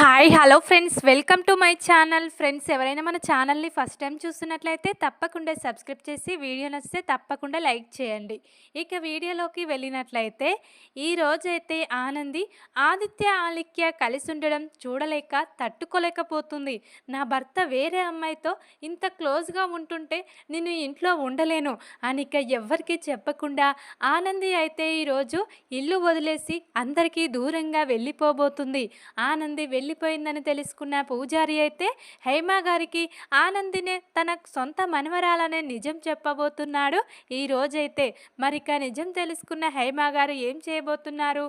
Hi hello friends. Welcome to my channel. Friends ఎవరైనా మన ఛానల్ని ఫస్ట్ టైం చూస్తున్నట్లయితే తప్పకుండా సబ్స్క్రైబ్ చేసి వీడియో నచ్చితే తప్పకుండా లైక్ చేయండి. ఇక వీడియోలోకి వెళ్ళినట్లయితే ఈ రోజైతే ఆనంది ఆదిత్య ఆలిక్య కలిసి ఉండడం చూడలేక తట్టుకోలేకపోతుంది. నా భర్త వేరే అమ్మాయితో ఇంత క్లోజ్గా ఉంటుంటే నేను ఇంట్లో ఉండలేను అని ఇక ఎవ్వరికీ చెప్పకుండా ఆనంది అయితే ఈరోజు ఇల్లు వదిలేసి అందరికీ దూరంగా వెళ్ళిపోబోతుంది. ఆనంది వెళ్ళిపోయిందని తెలుసుకున్న పూజారి అయితే హైమా గారికి ఆనందినే తన సొంత మనవరాలనే నిజం చెప్పబోతున్నాడు. ఈ రోజైతే మరిక నిజం తెలుసుకున్న హైమా గారు ఏం చేయబోతున్నారు?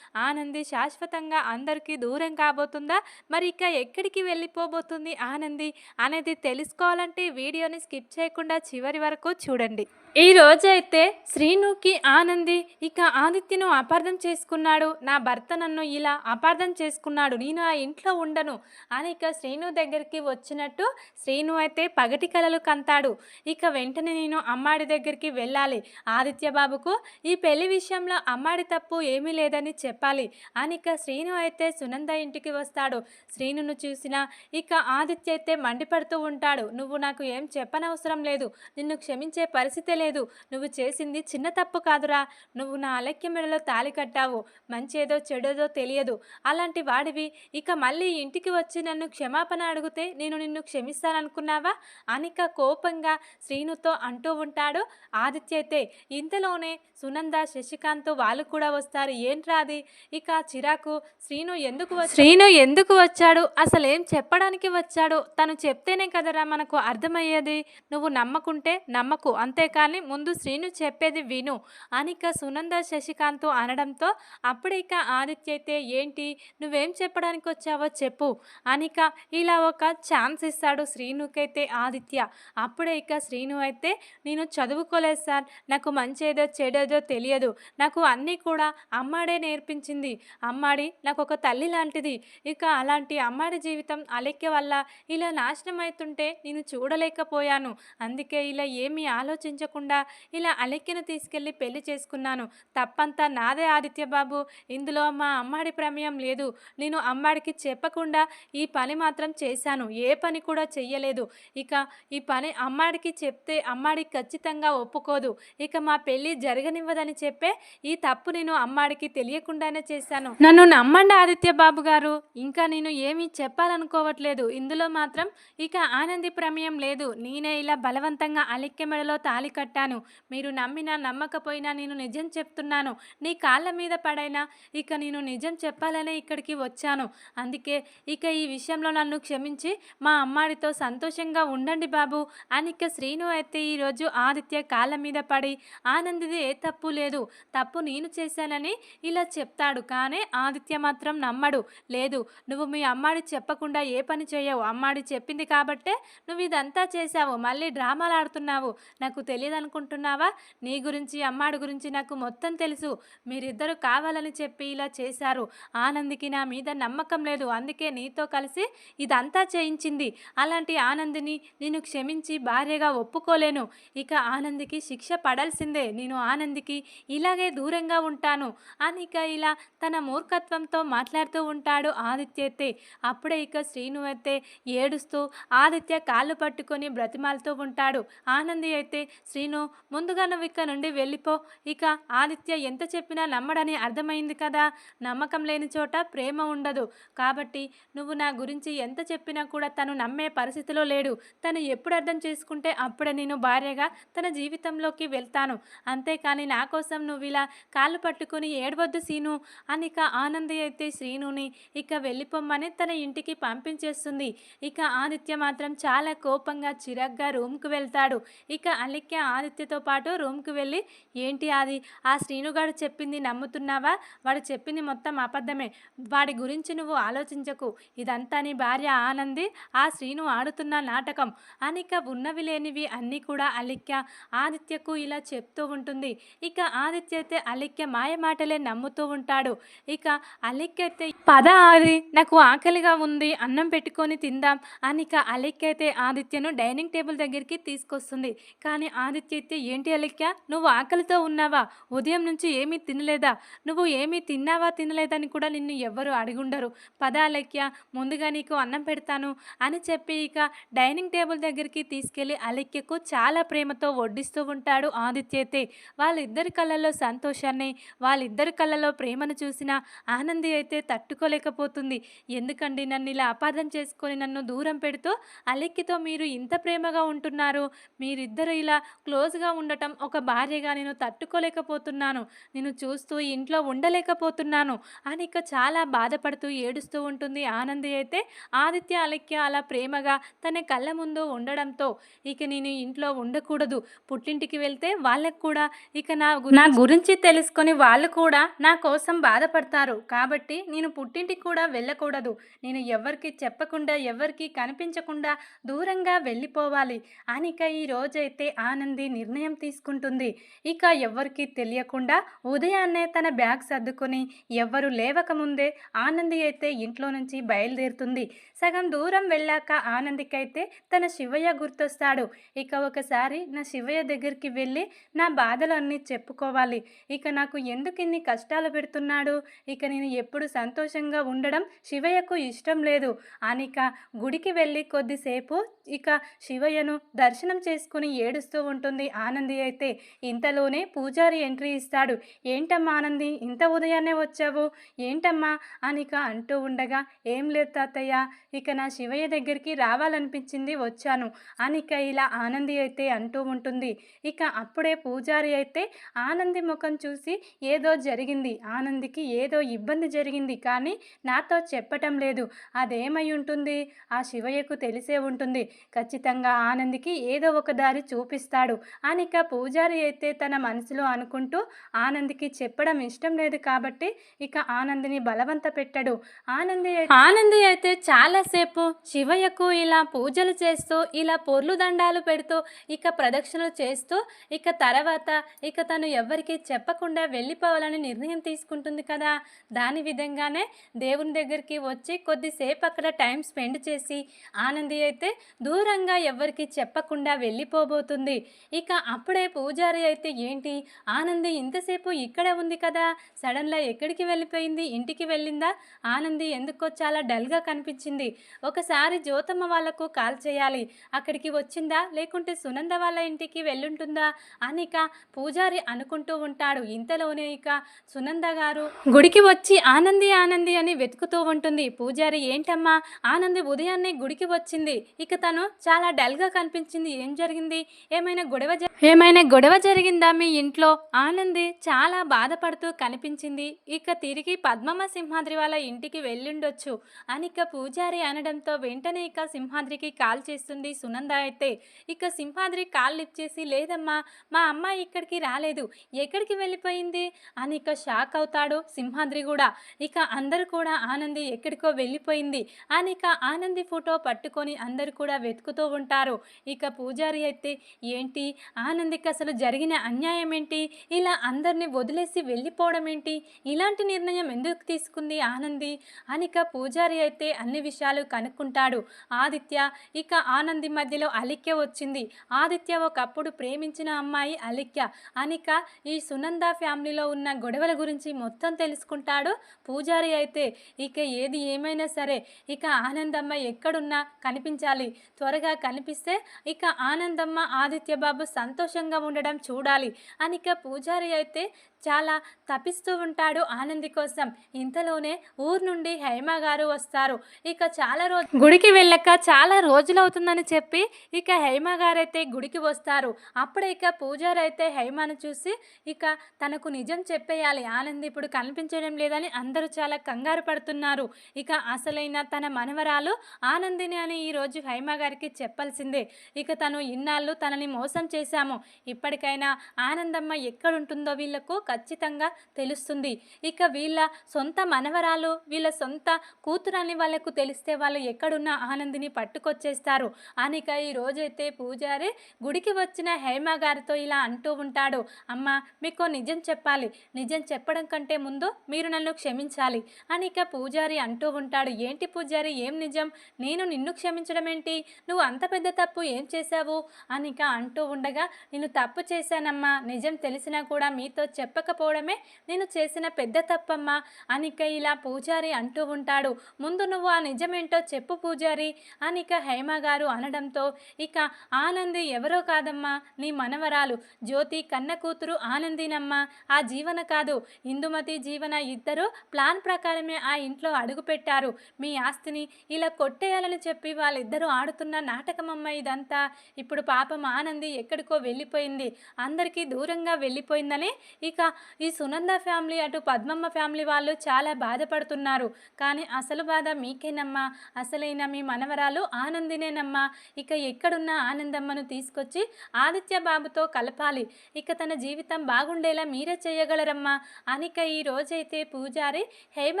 ఆనంది శాశ్వతంగా అందరికీ దూరం కాబోతుందా? మరి ఇక ఎక్కడికి వెళ్ళిపోబోతుంది ఆనంది? అనేది తెలుసుకోవాలంటే వీడియోని స్కిప్ చేయకుండా చివరి వరకు చూడండి. ఈ రోజైతే శ్రీనుకి ఆనంది ఇక ఆదిత్యను అపార్థం చేసుకున్నాడు. నా భర్త నన్ను ఇలా అపార్థం చేసుకున్నాడు. నేను ఆ ఇంట్లో ఉండను అని ఇక శ్రీను దగ్గరికి వచ్చినట్టు శ్రీను అయితే పగటి కలలు కంతాడు. ఇక వెంటనే నేను అమ్మాడి దగ్గరికి వెళ్ళాలి. ఆదిత్య బాబుకు ఈ పెళ్ళి విషయంలో అమ్మాడి తప్పు ఏమీ లేదని చెప్పాలి అని ఇక శ్రీను అయితే సునంద ఇంటికి వస్తాడు. శ్రీనును చూసిన ఇక ఆదిత్య అయితే మండిపడుతూ ఉంటాడు. నువ్వు నాకు ఏం చెప్పనవసరం లేదు. నిన్ను క్షమించే పరిస్థితి లేదు. లేదు. నువ్వు చేసింది చిన్న తప్పు కాదురా. నువ్వు నా అలక్య మెడలో తాలి కట్టావు. మంచేదో చెడేదో తెలియదు. అలాంటి వాడివి. ఇక మళ్ళీ ఇంటికి వచ్చి నన్ను క్షమాపణ అడిగితే నేను నిన్ను క్షమిస్తాననుకున్నావా? అనిక కోపంగా శ్రీనుతో అంటూ ఉంటాడు. ఆదిత్య అయితే ఇంతలోనే సునంద శశికాంత్ వాళ్ళు కూడా వస్తారు. ఏంట్రా అది? ఇక చిరాకు. శ్రీను ఎందుకు శ్రీను ఎందుకు వచ్చాడు? అసలు ఏం చెప్పడానికి వచ్చాడు? తను చెప్తేనే కదరా మనకు అర్థమయ్యేది. నువ్వు నమ్మకుంటే నమ్మకు. అంతేకాని ముందు శ్రీను చెప్పేది విను. అనిక సునంద శశికాంత్ అనడంతో అప్పుడు ఇక ఆదిత్య అయితే ఏంటి? నువ్వేం చెప్పడానికి వచ్చావో చెప్పు. అనిక ఇలా ఒక ఛాన్స్ ఇస్తాడు శ్రీనుకైతే ఆదిత్య. అప్పుడే ఇక శ్రీను అయితే నేను చదువుకోలేదు సార్. నాకు మంచేదో చెడేదో తెలియదు. నాకు అన్నీ కూడా అమ్మాడే నేర్పించింది. అమ్మాడి నాకు ఒక తల్లి లాంటిది. ఇక అలాంటి అమ్మాడి జీవితం అలెక్య వల్ల ఇలా నాశనం అవుతుంటే నేను చూడలేకపోయాను. అందుకే ఇలా ఏమీ ఆలోచించకుండా ఇలా అలెక్యను తీసుకెళ్ళి పెళ్ళి చేసుకున్నాను. తప్పంతా నాదే ఆదిత్య బాబు. ఇందులో మా అమ్మాడి ప్రమేయం లేదు. నేను అమ్మాడికి చెప్పకుండా ఈ పని మాత్రం చేశాను. ఏ పని కూడా చెయ్యలేదు. ఇక ఈ పని అమ్మాడికి చెప్తే అమ్మాడి ఖచ్చితంగా ఒప్పుకోదు. ఇక మా పెళ్ళి జరగనివ్వదని చెప్పే ఈ తప్పు నేను అమ్మాడికి తెలియకుండానే చేశాను. నన్ను నమ్మండి ఆదిత్య బాబు గారు. ఇంకా నేను ఏమీ చెప్పాలనుకోవట్లేదు. ఇందులో మాత్రం ఇక ఆనంది ప్రమేయం లేదు. నేనే ఇలా బలవంతంగా అలెక్కె మెడలో తాలి కట్టాను. మీరు నమ్మినా నమ్మకపోయినా నేను నిజం చెప్తున్నాను. నీ కాళ్ళ మీద పడైనా ఇక నేను నిజం చెప్పాలనే ఇక్కడికి వచ్చాను. అందుకే ఇక ఈ విషయంలో నన్ను క్షమించి మా అమ్మాడితో సంతోషంగా ఉండండి బాబు. అని ఇక శ్రీను అయితే ఈరోజు ఆదిత్య కాళ్ళ మీద పడి ఆనందిది ఏ తప్పు లేదు. తప్పు నేను చేశానని ఇలా చెప్తాడు. కానీ ఆదిత్య మాత్రం నమ్మడు. లేదు నువ్వు మీ అమ్మాడి చెప్పకుండా ఏ పని చేయవు. అమ్మాడి చెప్పింది కాబట్టే నువ్వు ఇదంతా చేశావు. మళ్ళీ డ్రామాలు ఆడుతున్నావు. నాకు తెలియదు అనుకుంటున్నావా నీ గురించి అమ్మాడి గురించి నాకు మొత్తం తెలుసు. మీరిద్దరూ కావాలని చెప్పి ఇలా చేశారు. ఆనందికి నా మీద నమ్మకం లేదు. అందుకే నీతో కలిసి ఇదంతా చేయించింది. అలాంటి ఆనందిని నేను క్షమించి భార్యగా ఒప్పుకోలేను. ఇక ఆనందికి శిక్ష పడాల్సిందే. నేను ఆనందికి ఇలాగే దూరంగా ఉంటాను. అని ఇక ఇలా తన మూర్ఖత్వంతో మాట్లాడుతూ ఉంటాడు ఆదిత్య అయితే అప్పుడే ఇక శ్రీను అయితే ఏడుస్తూ ఆదిత్య కాళ్ళు పట్టుకొని బ్రతిమాలతో ఉంటాడు. ఆనంది అయితే శ్రీ నేను ముందుగా నువ్వు ఇక్కడ నుండి వెళ్ళిపో. ఇక ఆదిత్య ఎంత చెప్పినా నమ్మడని అర్థమైంది కదా. నమ్మకం లేని చోట ప్రేమ ఉండదు. కాబట్టి నువ్వు నా గురించి ఎంత చెప్పినా కూడా తను నమ్మే పరిస్థితిలో లేడు. తను ఎప్పుడు అర్థం చేసుకుంటే అప్పుడే నేను భార్యగా తన జీవితంలోకి వెళ్తాను. అంతేకాని నా కోసం నువ్వు ఇలా కాళ్ళు పట్టుకుని ఏడవద్దు సీను అని ఇక ఆనంది అయితే శ్రీనుని ఇక వెళ్ళిపోమ్మని తన ఇంటికి పంపించేస్తుంది. ఇక ఆదిత్య మాత్రం చాలా కోపంగా చిరగ్గా రూమ్కి వెళ్తాడు. ఇక అలిక్య ఆదిత్యతో పాటు రూమ్కి వెళ్ళి ఏంటి అది ఆ శ్రీనుగాడు చెప్పింది నమ్ముతున్నావా? వాడు చెప్పింది మొత్తం అబద్ధమే. వాడి గురించి నువ్వు ఆలోచించకు. ఇదంతా నీ భార్య ఆనంది. ఆ శ్రీను ఆడుతున్న నాటకం. అనిక ఉన్నవి లేనివి అన్నీ కూడా అలిక్య ఆదిత్యకు ఇలా చెప్తూ ఉంటుంది. ఇక ఆదిత్య అయితే అలిక్య మాయ మాటలే నమ్ముతూ ఉంటాడు. ఇక అలిక్య అయితే పద ఆది నాకు ఆకలిగా ఉంది. అన్నం పెట్టుకొని తిందాం. అనిక అలిక్య అయితే ఆదిత్యను డైనింగ్ టేబుల్ దగ్గరికి తీసుకొస్తుంది. కానీ ఆదిత్య ఆదిత్య ఏంటి అలెక్య? నువ్వు ఆకలితో ఉన్నావా? ఉదయం నుంచి ఏమీ తినలేదా? నువ్వు ఏమీ తిన్నావా తినలేదని కూడా నిన్ను ఎవ్వరు అడిగుండరు. పద అలెక్య ముందుగా నీకు అన్నం పెడతాను అని చెప్పి ఇక డైనింగ్ టేబుల్ దగ్గరికి తీసుకెళ్ళి అలెక్యకు చాలా ప్రేమతో వడ్డిస్తూ ఉంటాడు ఆదిత్యతే. వాళ్ళిద్దరి కళ్ళల్లో సంతోషాన్ని వాళ్ళిద్దరి కళ్ళలో ప్రేమను చూసిన ఆనంది అయితే తట్టుకోలేకపోతుంది. ఎందుకండి నన్ను ఇలా అపార్థం చేసుకొని నన్ను దూరం పెడుతూ అలెక్కితో మీరు ఇంత ప్రేమగా ఉంటున్నారు? మీరిద్దరు ఇలా క్లోజ్గా ఉండటం ఒక భార్యగా నేను తట్టుకోలేకపోతున్నాను. నేను చూస్తూ ఇంట్లో ఉండలేకపోతున్నాను అని ఇక చాలా బాధపడుతూ ఏడుస్తూ ఉంటుంది ఆనంది అయితే. ఆదిత్య అలక్య అలా ప్రేమగా తన కళ్ళ ముందు ఉండడంతో ఇక నేను ఇంట్లో ఉండకూడదు. పుట్టింటికి వెళ్తే వాళ్ళకు కూడా ఇక నా నా గురించి తెలుసుకొని వాళ్ళు కూడా నా కోసం బాధపడతారు. కాబట్టి నేను పుట్టింటికి కూడా వెళ్ళకూడదు. నేను ఎవరికి చెప్పకుండా ఎవరికి కనిపించకుండా దూరంగా వెళ్ళిపోవాలి. అనిక ఈ రోజైతే ఆనంది నిర్ణయం తీసుకుంటుంది. ఇక ఎవ్వరికీ తెలియకుండా ఉదయాన్నే తన బ్యాగ్ సర్దుకొని ఎవ్వరు లేవకముందే ఆనంది అయితే ఇంట్లో నుంచి బయలుదేరుతుంది. సగం దూరం వెళ్ళాక ఆనందికైతే తన శివయ్య గుర్తొస్తాడు. ఇక ఒకసారి నా శివయ్య దగ్గరికి వెళ్ళి నా బాధలన్నీ చెప్పుకోవాలి. ఇక నాకు ఎందుకు ఇన్ని కష్టాలు పెడుతున్నాడు? ఇక నేను ఎప్పుడు సంతోషంగా ఉండడం శివయ్యకు ఇష్టం లేదు. అనిక గుడికి వెళ్ళి కొద్దిసేపు ఇక శివయ్యను దర్శనం చేసుకుని ఏడుస్తూ ఉంటుంది. ఆనంది అయితే. ఇంతలోనే పూజారి ఎంట్రీ ఇస్తాడు. ఏంటమ్మా ఆనంది ఇంత ఉదయాన్నే వచ్చావు? ఏంటమ్మా? అనిక అంటూ ఉండగా ఏం లేదు తాతయ్య ఇక నా శివయ్య దగ్గరికి రావాలనిపించింది వచ్చాను అనిక ఇలా ఆనంది అయితే అంటూ ఉంటుంది. ఇక అప్పుడే పూజారి అయితే ఆనంది ముఖం చూసి ఏదో జరిగింది. ఆనందికి ఏదో ఇబ్బంది జరిగింది కానీ నాతో చెప్పటం లేదు. అదేమై ఉంటుంది? ఆ శివయ్యకు తెలిసే ఉంటుంది. ఖచ్చితంగా ఆనందికి ఏదో ఒక దారి చూపిస్తాడు. అనిక పూజారి అయితే తన మనసులో అనుకుంటూ ఆనందికి చెప్పడం ఇష్టం లేదు కాబట్టి ఇక ఆనందిని బలవంత పెట్టడు. ఆనంది ఆనంది అయితే చాలాసేపు శివయ్యకు ఇలా పూజలు చేస్తూ ఇలా పొర్లు దండాలు పెడుతూ ఇక ప్రదక్షిణలు చేస్తూ ఇక తర్వాత ఇక తను ఎవరికి చెప్పకుండా వెళ్ళిపోవాలని నిర్ణయం తీసుకుంటుంది కదా. దాని విధంగానే దేవుని దగ్గరికి వచ్చి కొద్దిసేపు అక్కడ టైం స్పెండ్ చేసి ఆనంది అయితే దూరంగా ఎవరికి చెప్పకుండా వెళ్ళిపోబోతుంది. ఇక అప్పుడే పూజారి అయితే ఏంటి? ఆనంది ఇంతసేపు ఇక్కడే ఉంది కదా? సడన్లా ఎక్కడికి వెళ్ళిపోయింది? ఇంటికి వెళ్ళిందా? ఆనంది ఎందుకో చాలా డల్గా కనిపించింది. ఒకసారి జ్యోతమ్మ వాళ్ళకు కాల్ చేయాలి. అక్కడికి వచ్చిందా? లేకుంటే సునంద వాళ్ళ ఇంటికి వెళ్ళుంటుందా? అని ఇక పూజారి అనుకుంటూ ఉంటాడు. ఇంతలోనే ఇక సునంద గారు గుడికి వచ్చి ఆనంది ఆనంది అని వెతుకుతూ ఉంటుంది. పూజారి ఏంటమ్మా? ఆనంది ఉదయాన్నే గుడికి వచ్చింది. ఇక తను చాలా డల్గా కనిపించింది. ఏం జరిగింది? ఏమైనా గొడవ ఏమైనా గొడవ జరిగిందా మీ ఇంట్లో? ఆనంది చాలా బాధపడుతూ కనిపించింది. ఇక తిరిగి పద్మమ్మ సింహాద్రి వాళ్ళ ఇంటికి వెళ్ళుండొచ్చు అని ఇక పూజారి అనడంతో వెంటనే ఇక సింహాద్రికి కాల్ చేస్తుంది సునంద అయితే. ఇక సింహాద్రి కాల్ లిఫ్ట్ చేసి లేదమ్మా మా అమ్మ ఇక్కడికి రాలేదు. ఎక్కడికి వెళ్ళిపోయింది? అని ఇక షాక్ అవుతాడు సింహాద్రి కూడా. ఇక అందరూ కూడా ఆనంది ఎక్కడికో వెళ్ళిపోయింది. అని ఇక ఆనంది ఫోటో పట్టుకొని అందరూ కూడా వెతుకుతూ ఉంటారు. ఇక పూజారి అయితే ఏంటి ఆనందికి అసలు జరిగిన అన్యాయం ఏంటి ఇలా అందరిని వదిలేసి వెళ్ళిపోవడం ఏంటి ఇలాంటి నిర్ణయం ఎందుకు తీసుకుంది ఆనంది? అనిక పూజారి అయితే అన్ని విషయాలు కనుక్కుంటాడు. ఆదిత్య ఇక ఆనంది మధ్యలో అలిక్య వచ్చింది. ఆదిత్య ఒకప్పుడు ప్రేమించిన అమ్మాయి అలిక్య. అనిక ఈ సునంద ఫ్యామిలీలో ఉన్న గొడవల గురించి మొత్తం తెలుసుకుంటాడు పూజారి అయితే. ఇక ఏది ఏమైనా సరే ఇక ఆనందమ్మ ఎక్కడున్నా కనిపించాలి. త్వరగా కనిపిస్తే ఇక ఆనందమ్మ ఆదిత్య బాబు సంతోషంగా ఉండడం చూడాలి. అనిక పూజారి అయితే చాలా తపిస్తూ ఉంటాడు ఆనంది కోసం. ఇంతలోనే ఊరు నుండి హైమ గారు వస్తారు. ఇక చాలా రోజు గుడికి వెళ్ళక చాలా రోజులు అవుతుందని చెప్పి ఇక హైమ గారు అయితే గుడికి వస్తారు. అప్పుడే ఇక పూజారి అయితే హైమను చూసి ఇక తనకు నిజం చెప్పేయాలి. ఆనంది ఇప్పుడు కనిపించడం లేదని అందరూ చాలా కంగారు పడుతున్నారు. ఇక అసలైన తన మనవరాలు ఆనందిని అని ఈరోజు హైమ గారికి చెప్పాల్సిందే. ఇక తను ఇన్నాళ్ళు తనని మోసం చేశాము. ఇప్పటికైనా ఆనందమ్మ ఎక్కడుంటుందో వీళ్ళకు ఖచ్చితంగా తెలుస్తుంది. ఇక వీళ్ళ సొంత మనవరాలు వీళ్ళ సొంత కూతురని వాళ్ళకు తెలిస్తే వాళ్ళు ఎక్కడున్న ఆనందిని పట్టుకొచ్చేస్తారు. అనిక ఈ రోజైతే పూజారి గుడికి వచ్చిన హేమ గారితో ఇలా అంటూ ఉంటాడు. అమ్మ మీకు నిజం చెప్పాలి. నిజం చెప్పడం కంటే ముందు మీరు నన్ను క్షమించాలి. అనిక పూజారి అంటూ ఉంటాడు. ఏంటి పూజారి ఏం నిజం? నేను నిన్ను క్షమించడం ఏంటి నువ్వు అంత పెద్ద తప్పు ఏం చేశావు? అనిక అంటూ ఉండగా నేను తప్పు చేశానమ్మా నిజం తెలిసినా కూడా మీతో చెప్పకపోవడమే నేను చేసిన పెద్ద తప్పమ్మా అనిక ఇలా పూజారి అంటూ ఉంటాడు. ముందు నువ్వు ఆ నిజమేంటో చెప్పు పూజారి అనిక హేమ గారు అనడంతో ఇక ఆనంది ఎవరో కాదమ్మా నీ మనవరాలు. జ్యోతి కన్న కూతురు ఆనందినమ్మా ఆ జీవన కాదు. ఇందుమతి జీవన ఇద్దరు ప్లాన్ ప్రకారమే ఆ ఇంట్లో అడుగుపెట్టారు. మీ ఆస్తిని ఇలా కొట్టేయాలని చెప్పి వాళ్ళిద్దరూ ఆడుతున్న నాటకమమ్మ ఇదంతా. ఇప్పుడు పాపం ఆనంది ఎక్కడికో వెళ్ళిపోయింది. అందరికీ దూరంగా వెళ్ళిపోయిందని ఇక ఈ సునంద ఫ్యామిలీ అటు పద్మమ్మ ఫ్యామిలీ వాళ్ళు చాలా బాధపడుతున్నారు. కానీ అసలు బాధ మీకేనమ్మా? అసలైన మీ మనవరాలు ఆనందినేనమ్మా? ఇక ఎక్కడున్న ఆనందమ్మను తీసుకొచ్చి ఆదిత్య బాబుతో కలపాలి. ఇక తన జీవితం బాగుండేలా మీరే చేయగలరమ్మా? అనిక ఈ రోజైతే పూజారి హేమ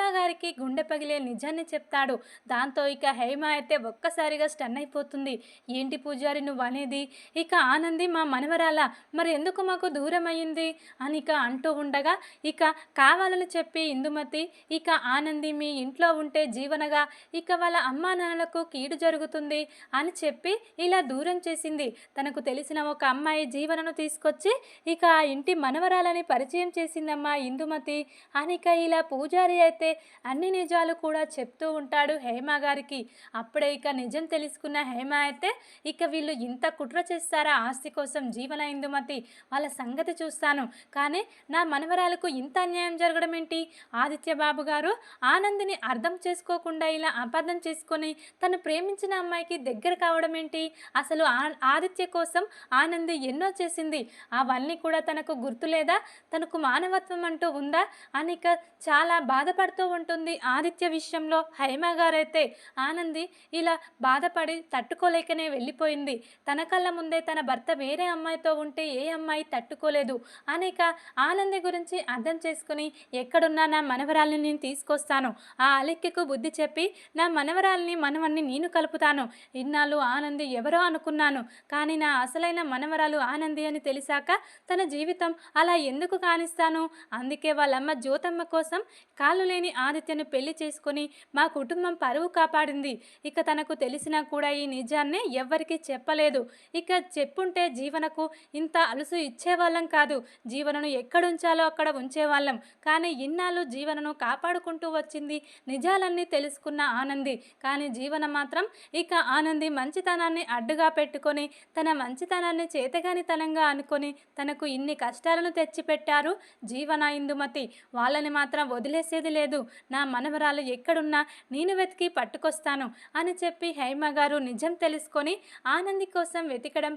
గారికి గుండె పగిలే నిజాన్ని చెప్తాడు. దాంతో ఇక హేమ అయితే ఒక్కసారిగా స్టన్ అయిపోతుంది. ఏంటి పూజారి నువ్వు అనేది ఇక ఆనంద్ మా మనవరాల? మరి ఎందుకు మాకు దూరం అయింది అని ఇక అంటూ ఉండగా ఇక కావాలని చెప్పి ఇందుమతి ఇక ఆనంది మీ ఇంట్లో ఉంటే జీవనగా ఇక వాళ్ళ అమ్మా నాన్నలకు కీడు జరుగుతుంది అని చెప్పి ఇలా దూరం చేసింది. తనకు తెలిసిన ఒక అమ్మాయి జీవనను తీసుకొచ్చి ఇక ఆ ఇంటి మనవరాలని పరిచయం చేసిందమ్మా ఇందుమతి అనిక ఇలా పూజారి అయితే అన్ని నిజాలు కూడా చెప్తూ ఉంటాడు హేమ గారికి. అప్పుడే ఇక నిజం తెలుసుకున్న హేమ అయితే ఇక వీళ్ళు ఇంత కుట్ర చేస్తారా ఆస్తి కోసం జీవన ఇందుమతి వాళ్ళ సంగతి చూస్తాను. కానీ నా మనవరాలకు ఇంత అన్యాయం జరగడం ఏంటి? ఆదిత్య బాబు గారు ఆనందిని అర్థం చేసుకోకుండా ఇలా అపార్థం చేసుకొని తను ప్రేమించిన అమ్మాయికి దగ్గర కావడం ఏంటి? అసలు ఆ- ఆదిత్య కోసం ఆనంది ఎన్నో చేసింది? అవన్నీ కూడా తనకు గుర్తు లేదా? తనకు మానవత్వం అంటూ ఉందా? అనిక చాలా బాధపడుతూ ఉంటుంది ఆదిత్య విషయంలో హైమ గారైతే. ఆనంది ఇలా బాధపడి తట్టుకోలేకనే వెళ్ళిపోయింది. తన కళ్ళ ముందే తన భర్త వేరే అమ్మాయితో ఉంటే ఏ అమ్మాయి తట్టుకోలేదు? అనేక ఆనంది గురించి అర్థం చేసుకుని ఎక్కడున్నా నా మనవరాల్ని నేను తీసుకొస్తాను. ఆ అలెక్కకు బుద్ధి చెప్పి నా మనవరాల్ని మనవన్ని నేను కలుపుతాను. ఇన్నాళ్ళు ఆనంది ఎవరో అనుకున్నాను. కానీ నా అసలైన మనవరాలు ఆనంది అని తెలిసాక తన జీవితం అలా ఎందుకు కానిస్తాను? అందుకే వాళ్ళమ్మ జ్యోతమ్మ కోసం కాళ్ళు లేని ఆదిత్యను పెళ్ళి చేసుకుని మా కుటుంబం పరువు కాపాడింది. ఇక తనకు తెలిసినా కూడా ఈ నిజాన్ని ఎవ్వరికీ చెప్పలేదు. ఇక చెప్పుంటే జీవనకు ఇంత అలుసు ఇచ్చేవాళ్ళం కాదు. జీవనను ఎక్కడుంచాలో అక్కడ ఉంచేవాళ్ళం. కానీ ఇన్నాళ్ళు జీవనను కాపాడుకుంటూ వచ్చింది నిజాలన్నీ తెలుసుకున్న ఆనంది. కానీ జీవన మాత్రం ఇక ఆనంది మంచితనాన్ని అడ్డుగా పెట్టుకొని తన మంచితనాన్ని చేతగానితనంగా అనుకొని తనకు ఇన్ని కష్టాలను తెచ్చిపెట్టారు జీవన ఇందుమతి. వాళ్ళని మాత్రం వదిలేసేది లేదు. నా మనవరాలు ఎక్కడున్నా నేను వెతికి పట్టుకొస్తాను అని చెప్పి హైమ గారు నిజం తెలుసుకొని ఆనంది కోసం వెతికడం వెతకడం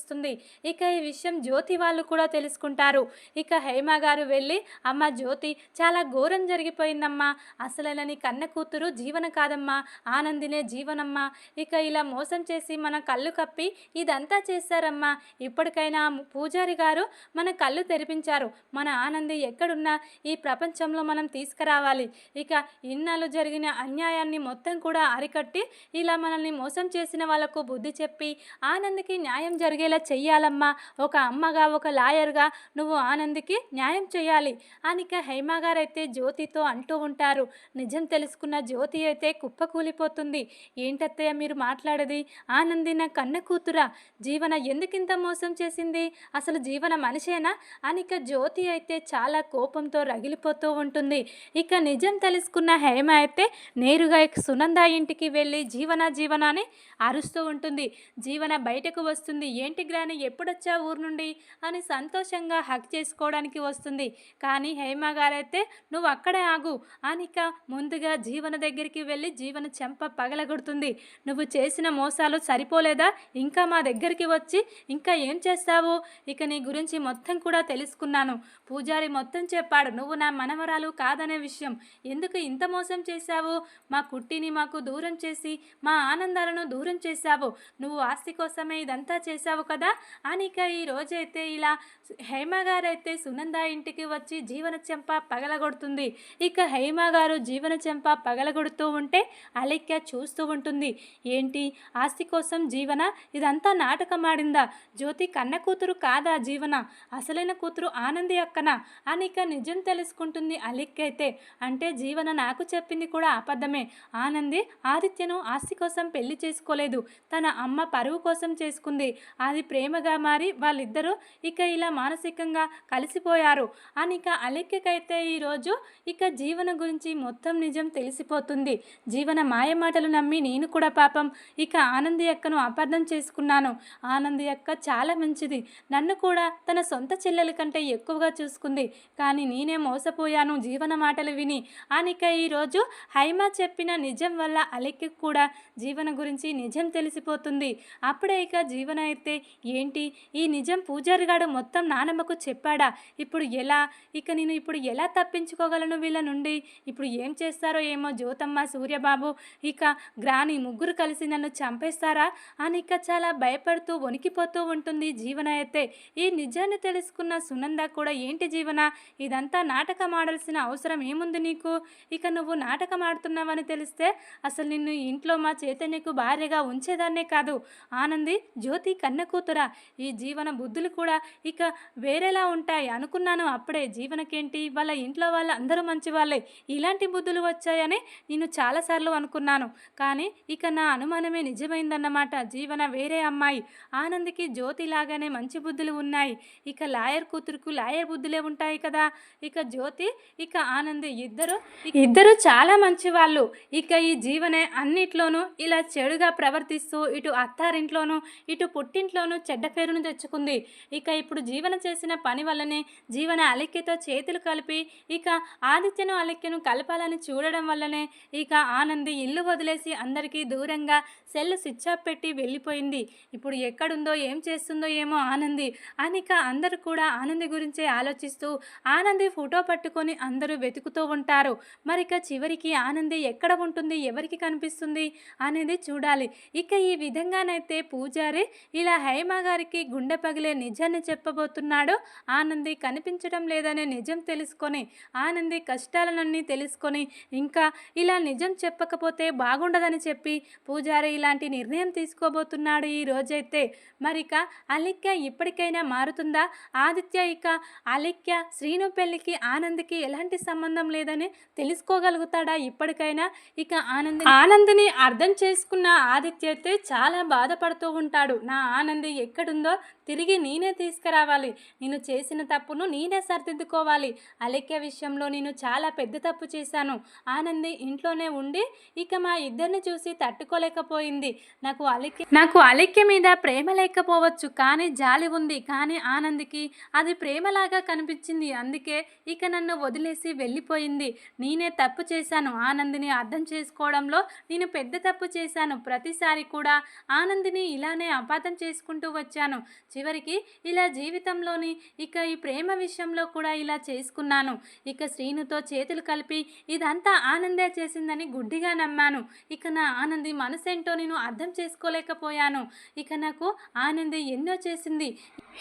ప్రారంభిస్తుంది ఇక ఈ విషయం జ్యోతి వాళ్ళు కూడా తెలుసుకుంటారు. ఇక హైమ గారు వెళ్ళి అమ్మ జ్యోతి చాలా ఘోరం జరిగిపోయిందమ్మా. అసలైన నీ కన్న కూతురు జీవన కాదమ్మా. ఆనందినే జీవనమ్మా. ఇక ఇలా మోసం చేసి మన కళ్ళు కప్పి ఇదంతా చేశారమ్మా. ఇప్పటికైనా పూజారి గారు మన కళ్ళు తెరిపించారు. మన ఆనంది ఎక్కడున్నా ఈ ప్రపంచంలో మనం తీసుకురావాలి. ఇక ఇన్నాళ్ళు జరిగిన అన్యాయాన్ని మొత్తం కూడా అరికట్టి ఇలా మనల్ని మోసం చేసిన వాళ్ళకు బుద్ధి చెప్పి ఆనందికి న్యాయం జరిగే జరిగేలా చెయ్యాలమ్మా. ఒక అమ్మగా ఒక లాయర్గా నువ్వు ఆనందికి న్యాయం చేయాలి అనిక హైమ గారైతే జ్యోతితో అంటూ ఉంటారు. నిజం తెలుసుకున్న జ్యోతి అయితే కుప్పకూలిపోతుంది ఏంటత్తయ్య మీరు మాట్లాడేది? ఆనంది నా కన్న కూతురా? జీవన ఎందుకింత మోసం చేసింది? అసలు జీవన మనిషేనా? అనిక జ్యోతి అయితే చాలా కోపంతో రగిలిపోతూ ఉంటుంది. ఇక నిజం తెలుసుకున్న హేమ అయితే నేరుగా సునంద ఇంటికి వెళ్ళి జీవన జీవనాన్ని అరుస్తూ ఉంటుంది. జీవన బయటకు వస్తుంది. ఏంటి గ్రాని ఎప్పుడొచ్చా ఊరు నుండి అని సంతోషంగా హక్ చేసుకోవడానికి వస్తుంది. కానీ హేమ గారైతే నువ్వు అక్కడే ఆగు. అనిక ముందుగా జీవన దగ్గరికి వెళ్ళి జీవన చెంప పగలగొడుతుంది. నువ్వు చేసిన మోసాలు సరిపోలేదా? ఇంకా మా దగ్గరికి వచ్చి ఇంకా ఏం చేస్తావు? ఇక నీ గురించి మొత్తం కూడా తెలుసుకున్నాను. పూజారి మొత్తం చెప్పాడు నువ్వు నా మనవరాలు కాదనే విషయం. ఎందుకు ఇంత మోసం చేశావు? మా కుట్టిని మాకు దూరం చేసి మా ఆనందాలను దూరం చేశావు. నువ్వు ఆస్తి కోసమే ఇదంతా చేశావు కదా? అనిక ఈ రోజైతే ఇలా హేమ గారైతే సునంద ఇంటికి వచ్చి జీవన చెంప పగలగొడుతుంది. ఇక హేమ గారు జీవన చెంప పగలగొడుతూ ఉంటే అలెక్య చూస్తూ ఉంటుంది. ఏంటి? ఆస్తి కోసం జీవన? ఇదంతా నాటకమాడిందా? జ్యోతి కన్న కూతురు కాదా జీవన? అసలైన కూతురు ఆనంది అక్కన? అనిక నిజం తెలుసుకుంటుంది అలెక్య అయితే. అంటే జీవన నాకు చెప్పింది కూడా అబద్ధమే. ఆనంది ఆదిత్యను ఆస్తి కోసం పెళ్ళి చేసుకోలేదు. తన అమ్మ పరువు కోసం చేసుకుంది. అది ప్రేమగా మారి వాళ్ళిద్దరూ ఇక ఇలా మానసికంగా కలిసిపోయారు. అని ఇక అలెక్కకైతే ఈరోజు ఇక జీవన గురించి మొత్తం నిజం తెలిసిపోతుంది. జీవన మాయ మాటలు నమ్మి నేను కూడా పాపం ఇక ఆనంది అక్కను అపార్థం చేసుకున్నాను. ఆనంది అక్క చాలా మంచిది. నన్ను కూడా తన సొంత చెల్లెల కంటే ఎక్కువగా చూసుకుంది. కానీ నేనే మోసపోయాను జీవన మాటలు విని. అనిక ఈరోజు హైమా చెప్పిన నిజం వల్ల అలెక్కి కూడా జీవన గురించి నిజం తెలిసిపోతుంది. అప్పుడే ఇక జీవన అయితే ఏంటి? ఈ నిజం పూజారిగాడు మొత్తం నానమ్మకు చెప్పాడా? ఇప్పుడు ఎలా? ఇక నేను ఇప్పుడు ఎలా తప్పించుకోగలను వీళ్ళ నుండి? ఇప్పుడు ఏం చేస్తారో ఏమో జ్యోతమ్మ సూర్యబాబు ఇక గ్రాని ముగ్గురు కలిసి నన్ను చంపేస్తారా? అని ఇక చాలా భయపడుతూ వణికిపోతూ ఉంటుంది జీవన అయితే ఈ నిజాన్ని తెలుసుకున్న సునంద కూడా ఏంటి జీవన? ఇదంతా నాటకం ఆడాల్సిన అవసరం ఏముంది నీకు? ఇక నువ్వు నాటకం ఆడుతున్నావని తెలిస్తే అసలు నిన్ను ఇంట్లో మా చైతన్యకు భార్యగా ఉంచేదాన్నే కాదు. ఆనంది జ్యోతి కన్న కూతురా ఈ జీవన బుద్ధులు కూడా ఇక వేరేలా ఉంటాయి అనుకున్నాను అప్పుడే. జీవనకేంటి? వాళ్ళ ఇంట్లో వాళ్ళ అందరూ మంచి వాళ్ళే ఇలాంటి బుద్ధులు వచ్చాయని నేను చాలాసార్లు అనుకున్నాను. కానీ ఇక నా అనుమానమే నిజమైందన్నమాట. జీవన వేరే అమ్మాయి. ఆనందికి జ్యోతి లాగానే మంచి బుద్ధులు ఉన్నాయి. ఇక లాయర్ కూతురుకు లాయర్ బుద్ధులే ఉంటాయి కదా. ఇక జ్యోతి ఇక ఆనంది ఇద్దరు ఇద్దరు చాలా మంచి వాళ్ళు ఇక ఈ జీవనే అన్నిట్లోనూ ఇలా చెడుగా ప్రవర్తిస్తూ ఇటు అత్తారింట్లోనూ ఇటు పుట్టింట్లో ఇంట్లోనూ చెడ్డ పేరును తెచ్చుకుంది. ఇక ఇప్పుడు జీవన చేసిన పని వల్లనే జీవన అలిక్యతో చేతులు కలిపి ఇక ఆదిత్యను అలిక్యను కలపాలని చూడడం వల్లనే ఇక ఆనంది ఇల్లు వదిలేసి అందరికీ దూరంగా సెల్ స్విచ్ ఆఫ్ పెట్టి వెళ్ళిపోయింది. ఇప్పుడు ఎక్కడుందో ఏం చేస్తుందో ఏమో ఆనంది. అనిక అందరూ కూడా ఆనంది గురించే ఆలోచిస్తూ ఆనంది ఫోటో పట్టుకొని అందరూ వెతుకుతూ ఉంటారు. మరి ఇక చివరికి ఆనంది ఎక్కడ ఉంటుంది ఎవరికి కనిపిస్తుంది అనేది చూడాలి. ఇక ఈ విధంగానైతే పూజారి ఇలా హైమ గారికి గుండె పగిలే నిజాన్ని చెప్పబోతున్నాడో. ఆనంది కనిపించడం లేదనే నిజం తెలుసుకొని ఆనంది కష్టాలనన్నీ తెలుసుకొని ఇంకా ఇలా నిజం చెప్పకపోతే బాగుండదని చెప్పి పూజారి ఇలాంటి నిర్ణయం తీసుకోబోతున్నాడు ఈ రోజైతే. మరిక అలిక్య ఇప్పటికైనా మారుతుందా? ఆదిత్య ఇక అలిక్య శ్రీను పెళ్ళికి ఆనంద్కి ఎలాంటి సంబంధం లేదని తెలుసుకోగలుగుతాడా ఇప్పటికైనా? ఇక ఆనంద్ ఆనందిని అర్థం చేసుకున్న ఆదిత్య అయితే చాలా బాధపడుతూ ఉంటాడు. నా ఆనంద్ ఎక్కడుందో తిరిగి నేనే తీసుకురావాలి. నేను చేసిన తప్పును నేనే సరిదిద్దుకోవాలి. అలెక్య విషయంలో నేను చాలా పెద్ద తప్పు చేశాను. ఆనంది ఇంట్లోనే ఉండి ఇక మా ఇద్దరిని చూసి తట్టుకోలేకపోయింది. నాకు అలెక్య నాకు అలెక్య మీద ప్రేమ లేకపోవచ్చు. కానీ జాలి ఉంది. కానీ ఆనందికి అది ప్రేమలాగా కనిపించింది. అందుకే ఇక నన్ను వదిలేసి వెళ్ళిపోయింది. నేనే తప్పు చేశాను. ఆనందిని అర్థం చేసుకోవడంలో నేను పెద్ద తప్పు చేశాను. ప్రతిసారి కూడా ఆనందిని ఇలానే అపార్థం చేసుకుంటూ వచ్చాను. చివరికి ఇలా జీవితంలోని ఇక ఈ ప్రేమ విషయంలో కూడా ఇలా చేసుకున్నాను. ఇక శ్రీనుతో చేతులు కలిపి ఇదంతా ఆనందే చేసిందని గుడ్డిగా నమ్మాను. ఇక నా ఆనంది మనసేంటో నేను అర్థం చేసుకోలేకపోయాను. ఇక నాకు ఆనంది ఎన్నో చేసింది.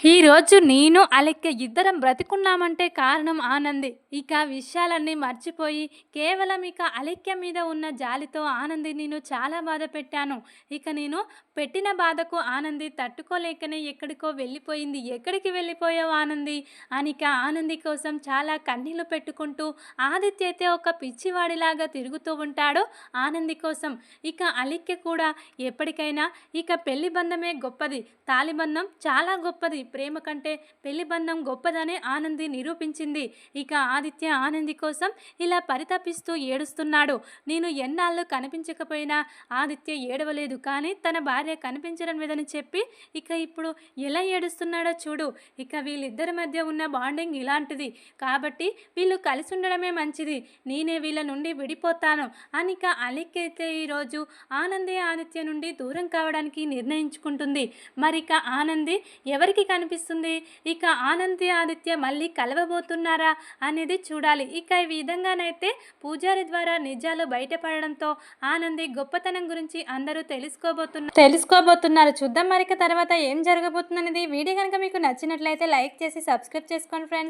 ఈరోజు నేను అలెక్క ఇద్దరం బ్రతికున్నామంటే కారణం ఆనంది. ఇక విషయాలన్నీ మర్చిపోయి కేవలం ఇక అలెక్య మీద ఉన్న జాలితో ఆనంది నేను చాలా బాధ పెట్టాను ఇక నేను పెట్టిన బాధకు ఆనంది తట్టుకోలేకనే ఎక్కడికో వెళ్ళిపోయింది. ఎక్కడికి వెళ్ళిపోయావు ఆనంది? అనిక ఆనంది కోసం చాలా కన్నీళ్ళు పెట్టుకుంటూ ఆదిత్య అయితే ఒక పిచ్చివాడిలాగా తిరుగుతూ ఉంటాడో ఆనంది కోసం. ఇక అలిక్య కూడా ఎప్పటికైనా ఇక పెళ్ళి బంధమే గొప్పది. తాలిబంధం చాలా గొప్పది. ప్రేమ కంటే పెళ్ళి బంధం గొప్పదని ఆనంది నిరూపించింది. ఇక ఆదిత్య ఆనంది కోసం ఇలా పరితపిస్తూ ఏడుస్తున్నాడు. నేను ఎన్నాళ్ళు కనిపించకపోయినా ఆదిత్య ఏడవలేదు. కానీ తన భార్య కనిపించడం లేదని చెప్పి ఇక ఇప్పుడు ఎలా ఏడుస్తున్నాడో చూడు. ఇక వీళ్ళిద్దరి మధ్య ఉన్న బాండింగ్ ఇలాంటిది. కాబట్టి వీళ్ళు కలిసి ఉండడమే మంచిది. నేనే వీళ్ళ నుండి విడిపోతాను. అని ఇక అలిక్కైతే ఈరోజు ఆనంది ఆదిత్య నుండి దూరం కావడానికి నిర్ణయించుకుంటుంది. మరి ఇక ఆనంది ఎవరికి కనిపిస్తుంది? ఇక ఆనంది ఆదిత్య మళ్ళీ కలవబోతున్నారా అనేది చూడాలి. ఇక ఈ విధంగానైతే పూజారి ద్వారా నిజాలు బయటపడడంతో ఆనంది గొప్పతనం గురించి అందరూ తెలుసుకోబోతున్నారు తెలుసుకోబోతున్నారు. చూద్దాం మరిక తర్వాత ఏం జరగబోతుంది? అనేది వీడియో కనుక మీకు నచ్చినట్లయితే లైక్ చేసి సబ్స్క్రైబ్ చేసుకోండి ఫ్రెండ్స్.